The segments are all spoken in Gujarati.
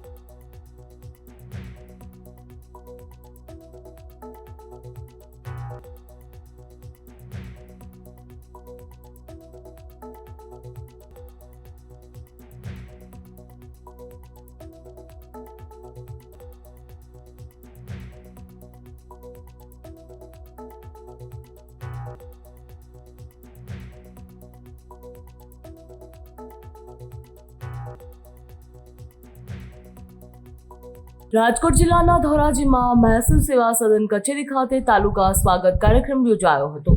you રાજકોટ જિલ્લાના ધોરાજીમાં મહેસૂલ સેવા સદન કચેરી ખાતે તાલુકા સ્વાગત કાર્યક્રમ યોજાયો હતો.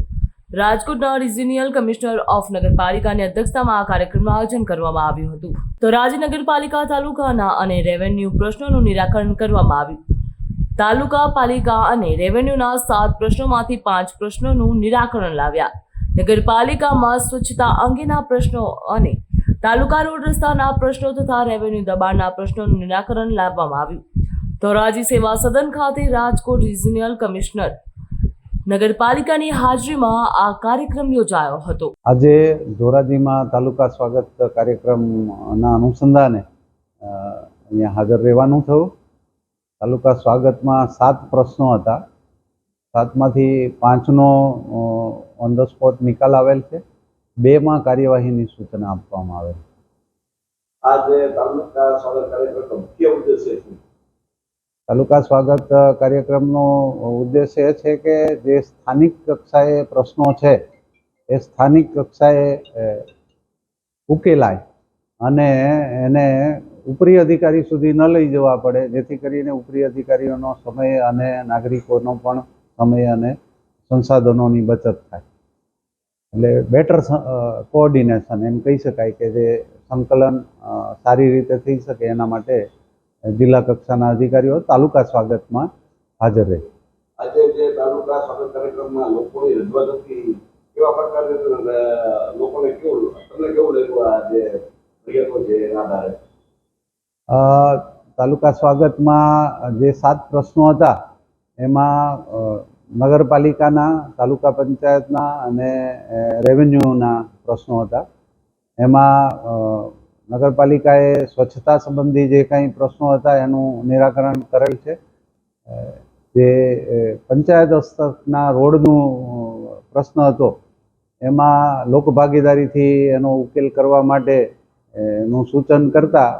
રાજકોટના રિજિનિયલ કમિશનર ઓફ નગરપાલિકાની અધ્યક્ષતામાં આ કાર્યક્રમનું આયોજન કરવામાં આવ્યું હતું. ધોરાજી નગરપાલિકા તાલુકાના અને રેવન્યુ પ્રશ્નોનું નિરાકરણ કરવામાં આવ્યું. તાલુકા પાલિકા અને રેવન્યુના સાત પ્રશ્નોમાંથી પાંચ પ્રશ્નોનું નિરાકરણ લાવ્યા. નગરપાલિકામાં સ્વચ્છતા અંગેના પ્રશ્નો અને તાલુકા રોડ રસ્તાના પ્રશ્નો તથા રેવન્યુ દબાણના પ્રશ્નોનું નિરાકરણ લાવવામાં આવ્યું. ધોરાજી સેવા સદન ખાતે રાજકોટ રિજિયનલ કમિશનર નગરપાલિકાની હાજરીમાં આ કાર્યક્રમ યોજાયો હતો. આજે ધોરાજીમાં તાલુકા સ્વાગત કાર્યક્રમના અનુસંધાને અહીંયા હાજર રહેવાનું થયું. તાલુકા સ્વાગતમાં સાત પ્રશ્નો હતા. સાતમાંથી પાંચનો ઓન ધ સ્પોટ નિકાલ આવેલ છે. બેમાં કાર્યવાહીની સૂચના આપવામાં આવેલ આજે તાલુકા સ્વાગત કાર્યક્રમનો મુખ્ય ઉદ્દેશ્ય શું? તાલુકા સ્વાગત કાર્યક્રમનો ઉદ્દેશ એ છે કે જે સ્થાનિક કક્ષાએ પ્રશ્નો છે, એ સ્થાનિક કક્ષાએ ઉકેલાય અને એને ઉપરી અધિકારી સુધી ન લઈ જવા પડે. જેથી કરીને ઉપરી અધિકારીઓનો સમય અને નાગરિકોનો પણ સમય અને સંસાધનોની બચત થાય. એટલે બેટર કોઓર્ડિનેશન એમ કહી શકાય કે જે સંકલન સારી રીતે થઈ શકે એના માટે જિલ્લા કક્ષાના અધિકારીઓ તાલુકા સ્વાગતમાં હાજર રહે. આજે જે તાલુકા સ્વાગત કાર્યક્રમમાં લોકોની રજૂઆત હતી કેવા પ્રકારે લોકોને કેવું તમને કેવું લાગ્યું આ જે ફરિયાદો છે એના આધારે? તાલુકા સ્વાગતમાં જે સાત પ્રશ્નો હતા એમાં નગરપાલિકાના તાલુકા પંચાયતના અને રેવન્યુના પ્રશ્નો હતા. એમાં નગરપાલિકાએ સ્વચ્છતા સંબંધી જે કંઈ પ્રશ્નો હતા એનું નિરાકરણ કરેલ છે. જે પંચાયત હસ્તકના રોડનું પ્રશ્ન હતો, એમાં લોકભાગીદારીથી એનો ઉકેલ કરવા માટે નું સૂચન કરતા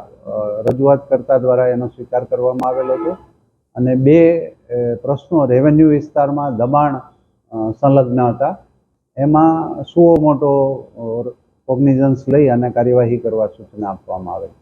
રજૂઆત કરતા દ્વારા એનો સ્વીકાર કરવામાં આવેલો હતો. અને બે પ્રશ્નો રેવન્યુ વિસ્તારમાં દબાણ સંલગ્ન હતા. એમાં સુઓ મોટો કોગ્નિઝન્સ લઈ અને કાર્યવાહી કરવા સૂચના આપવામાં આવે